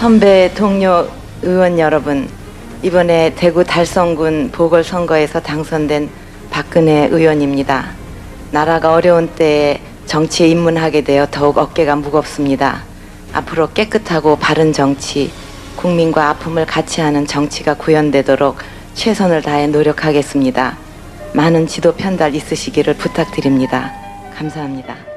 선배 동료 의원 여러분, 이번에 대구 달성군 보궐선거에서 당선된 박근혜 의원입니다. 나라가 어려운 때에 정치에 입문하게 되어 더욱 어깨가 무겁습니다. 앞으로 깨끗하고 바른 정치, 국민과 아픔을 같이 하는 정치가 구현되도록 최선을 다해 노력하겠습니다. 많은 지도 편달 있으시기를 부탁드립니다. 감사합니다.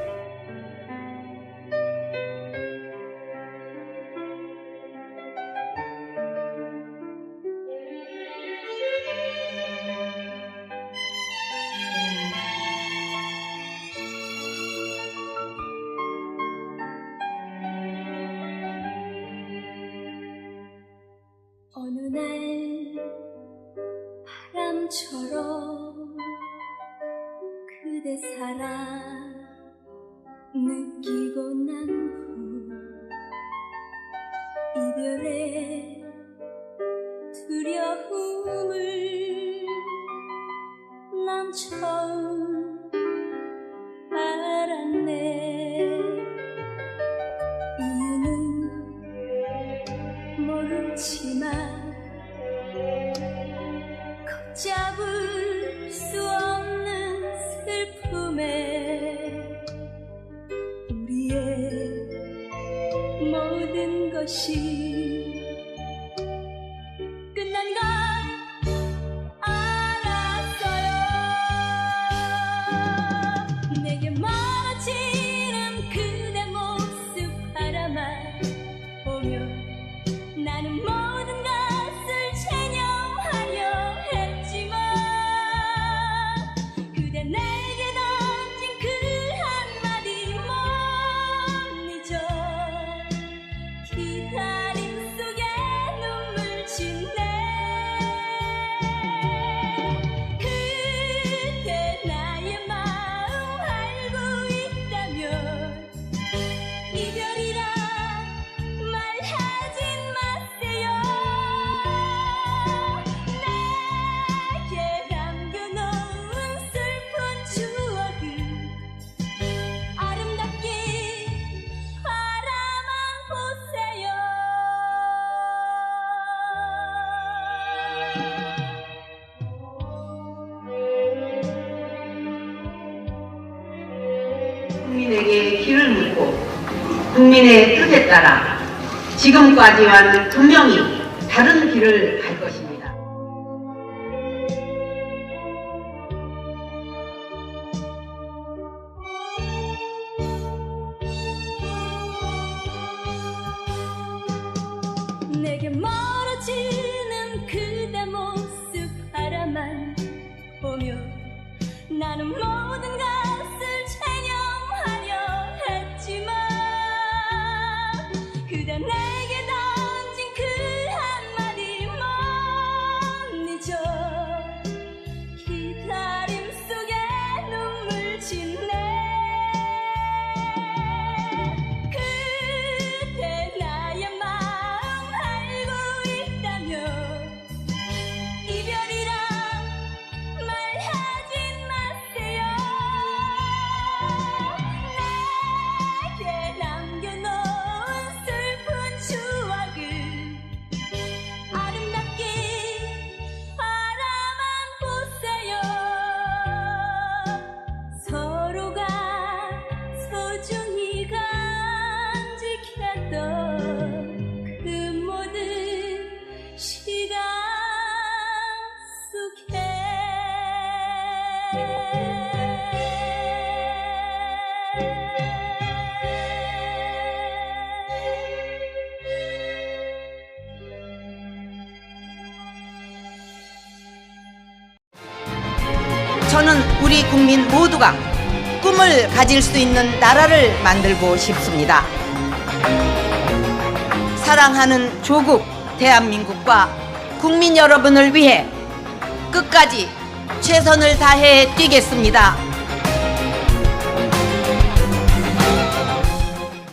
날 바람처럼 그대 사랑 느끼고 난 후 이별의 두려움을 난 처음 모든 것이 국민에게 길을 묻고 국민의 뜻에 따라 지금까지와는 분명히 다른 길을 갈 것입니다. 그대 내 저는 우리 국민 모두가 꿈을 가질 수 있는 나라를 만들고 싶습니다. 사랑하는 조국 대한민국과 국민 여러분을 위해 끝까지 최선을 다해 뛰겠습니다.